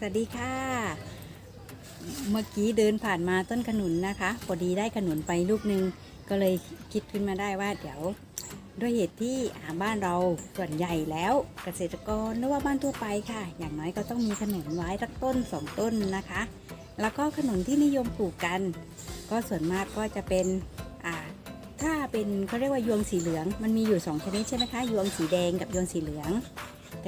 สวัสดีค่ะ เมื่อกี้เดินผ่านมาต้นขนุนนะคะพอดีได้ขนุนไปลูกหนึ่งก็เลยคิดขึ้นมาได้ว่าเดี๋ยวด้วยเหตุที่อ่าบ้านเราส่วนใหญ่แล้วเกษตรกรหรือว่าบ้านทั่วไปค่ะ อย่างน้อยก็ต้องมีขนุนไว้สักต้นสองต้นนะคะ แล้วก็ขนุนที่นิยมปลูกกัน ก็ส่วนมากก็จะเป็นถ้าเป็นเขาเรียกว่ายวงสีเหลือง มันมีอยู่สองชนิดใช่ไหมคะยวงสีแดงกับยวงสีเหลือง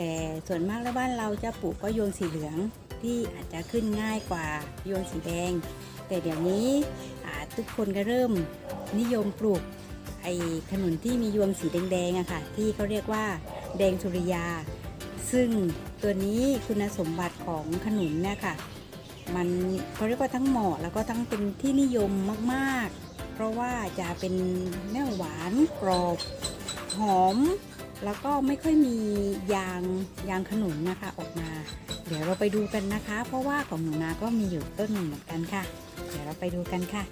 แต่ส่วนมากแล้วบ้านเราจะปลูกก็ยวงสีเหลืองที่อาจจะขึ้นง่ายกว่าโยวงสีแดง แต่เดี๋ยวนี้ทุกคนก็เริ่มนิยมปลูกไอ้ขนุนที่มียวงสีแดงๆอะค่ะ ที่เขาเรียกว่าแดงสุริยา ซึ่งตัวนี้คุณสมบัติของขนุนเนี่ยค่ะ มันเขาเรียกว่าทั้งเหมาะแล้วก็ทั้งเป็นที่นิยมมากๆ เพราะว่าจะเป็นเนื้อหวานกรอบหอม แล้วก็ไม่ค่อยมียางยางขนุนนะคะออกมา เดี๋ยวเราไปดูกันนะคะ เพราะว่าของหนูนาก็มีอยู่ต้นหนึ่งเหมือนกันค่ะ เดี๋ยวเราไปดูกันค่ะ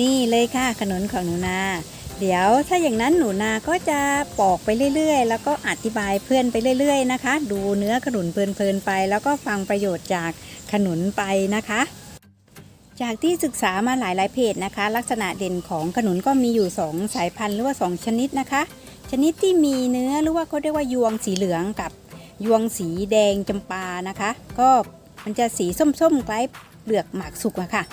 นี่เลยค่ะขนุนของหนูนา เดี๋ยวถ้าอย่างนั้นหนูนาก็จะปอกไปเรื่อยๆ แล้วก็อธิบายเพื่อนไปเรื่อย ๆ นะคะ ดูเนื้อขนุนเพลินๆไป แล้วก็ฟังประโยชน์จากขนุนไปนะคะ จากที่ศึกษามาหลายๆเพจนะคะ ลักษณะเด่นของขนุนก็มีอยู่ 2 สายพันธุ์หรือว่า 2 ชนิดนะคะ ชนิดที่มีเนื้อหรือว่าเขาเรียกว่ายวงสีเหลืองกับยวงสีแดงจำปานะคะ ก็มันจะสีส้มๆคล้ายเปลือกหมากสุกอะค่ะ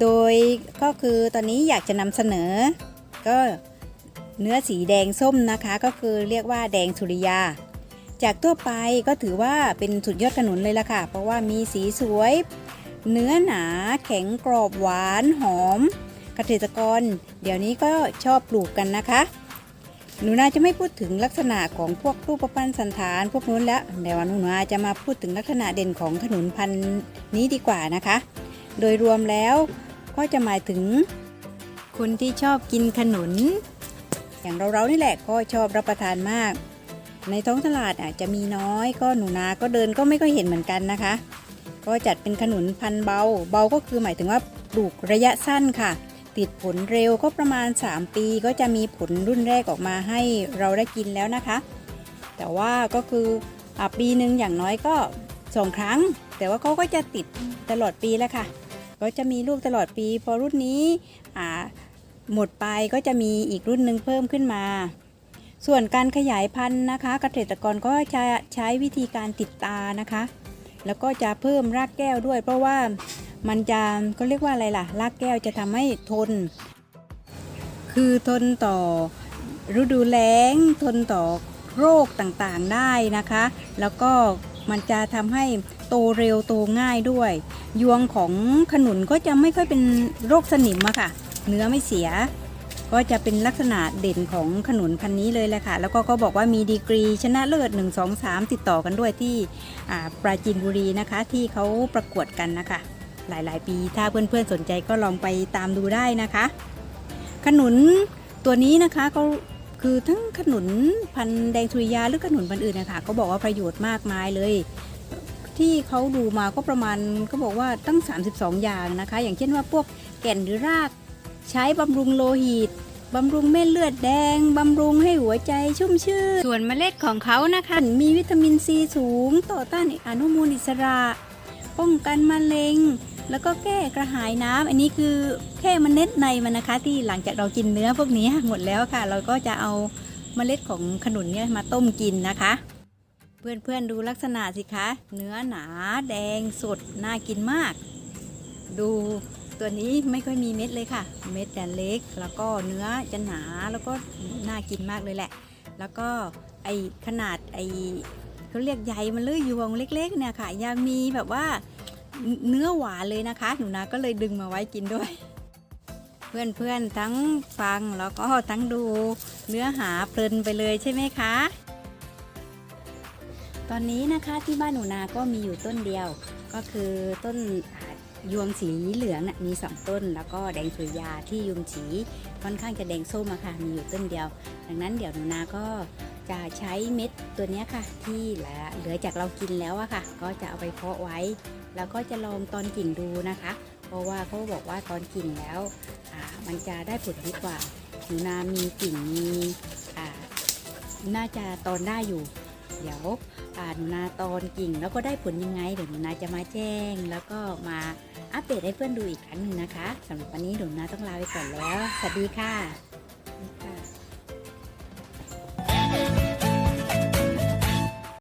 โดยก็คือตอนนี้อยากจะนำเสนอ ก็เนื้อสีแดงส้มนะคะ ก็คือเรียกว่าแดงสุริยา จากทั่วไปก็ถือว่าเป็นสุดยอดขนุนเลยละค่ะ เพราะว่ามีสีสวย เนื้อหนาแข็งกรอบหวานหอมเกษตรกร เดี๋ยวนี้ก็ชอบปลูกกันนะคะ หนูนาจะไม่พูดถึงลักษณะของพวกรูปปั้นสันฐาน พวกนู้นแล้วแต่ว่าหนูนาจะมาพูดถึงลักษณะเด่นของขนุนพันธุ์นี้ดีกว่านะคะ โดยรวมแล้วก็จะหมายถึง คนที่ชอบกินขนุน อย่างเราๆนี่แหละก็ชอบรับประทานมาก ในท้องตลาดอาจจะมีน้อยก็หนูนาก็เดินก็ไม่ค่อยเห็นเหมือนกันนะคะ ก็จัดเป็นขนุนพันธุ์เบา เบาก็คือหมายถึงว่าปลูกระยะสั้นค่ะ ติดผลเร็วก็ประมาณ 3 ปีก็จะมีผลรุ่นแรกออกมาให้เราได้กินแล้วนะคะ แต่ว่าก็คืออปีหนึ่งอย่างน้อยก็สองครั้ง แต่ว่าเขาก็จะติดตลอดปีแล้วค่ะ ก็จะมีลูกตลอดปี พอรุ่นนี้หมดไปก็จะมีอีกรุ่นหนึ่งเพิ่มขึ้นมาส่วนการขยายพันธุ์นะคะ เกษตรกรก็จะใช้วิธีการติดตานะคะ แล้วก็จะเพิ่มรากแก้วด้วย เพราะว่ามันจะก็เรียกว่าอะไรล่ะ รากแก้วจะทำให้ทน คือทนต่อฤดูแล้ง ทนต่อโรคต่างๆได้นะคะ แล้วก็มันจะทำให้โตเร็วโตง่ายด้วย ยวงของขนุนก็จะไม่ค่อยเป็นโรคสนิมอะค่ะ เนื้อไม่เสีย ก็จะเป็นลักษณะเด่นของขนุนพันธุ์นี้เลยแหละค่ะ แล้วก็ก็บอกว่ามีดีกรีชนะเลิศ 1 2 3 ติดต่อกันด้วยที่ปราจีนบุรีนะคะ ที่เขาประกวดกันนะคะ หลายๆ ปีถ้าเพื่อนๆสนใจก็ลองไปตามดูได้นะคะ ขนุนตัวนี้นะคะก็คือทั้งขนุนพันแดงสุริยาหรือขนุนพันอื่นนะคะก็บอกว่าประโยชน์มากมายเลย ที่เขาดูมาก็ประมาณก็บอกว่าตั้ง 32 อย่างนะคะ อย่างเช่นว่าพวกแก่นหรือราก ใช้บำรุงโลหิตบำรุงเม็ดเลือดแดง บำรุงให้หัวใจชุ่มชื่น ส่วนเมล็ดของเขานะคะ มีวิตามินซีสูง ต่อต้านอนุมูลอิสระ ป้องกันมะเร็ง แล้วก็แก้กระหายน้ำอันนี้คือแค่เมล็ดในมันนะคะ ที่หลังจากเรากินเนื้อพวกนี้หมดแล้วค่ะ เราก็จะเอาเมล็ดของขนุนเนี่ยมาต้มกินนะคะ เพื่อนๆดูลักษณะสิคะ เนื้อหนาแดงสดน่ากินมาก ดู ตัวนี้ไม่ค่อยมีเม็ดเลยค่ะ เม็ดแต่เล็ก แล้วก็เนื้อจะหนาแล้วก็น่ากินมากเลยแหละ แล้วก็ไอขนาดไอเขาเรียกใยมันเลยยวงเล็ก ๆ เนี่ยค่ะ ยังมีแบบว่าเนื้อหวานเลยนะคะ หนูนาก็เลยดึงมาไว้กินด้วย เพื่อนๆทั้งฟังแล้วก็ทั้งดูเนื้อหาเพลินไปเลยใช่ไหมคะ ตอนนี้นะคะที่บ้านหนูนาก็มีอยู่ต้นเดียว ก็คือต้น ยวงสีเหลืองน่ะมีสองต้น แล้วก็แดงสุริยาที่ยวงสีค่อนข้างจะแดงส้มอะค่ะ มีอยู่ต้นเดียว ดังนั้นเดี๋ยวหนูนาก็จะใช้เม็ดตัวนี้ค่ะ ที่เหลือเหลือจากเรากินแล้วอะค่ะ ก็จะเอาไปเพาะไว้ แล้วก็จะลองตอนกิ่งดูนะคะ เพราะว่าเขาบอกว่าตอนกิ่งแล้วมันจะได้ผลดีกว่าหนูนามีกิ่งมีน่าจะตอนได้อยู่ เดี๋ยว ป่หนูนาตอนกิ่ง แล้วก็ได้ผลยังไงเดี๋ยวหนูนาจะมาแจ้ง แล้วก็มาอัปเดตให้เพื่อนดูอีกครั้งหนึ่งนะคะสำหรับวันนี้หนูนาต้องลาไปก่อนแล้วสวัสดีค่ะ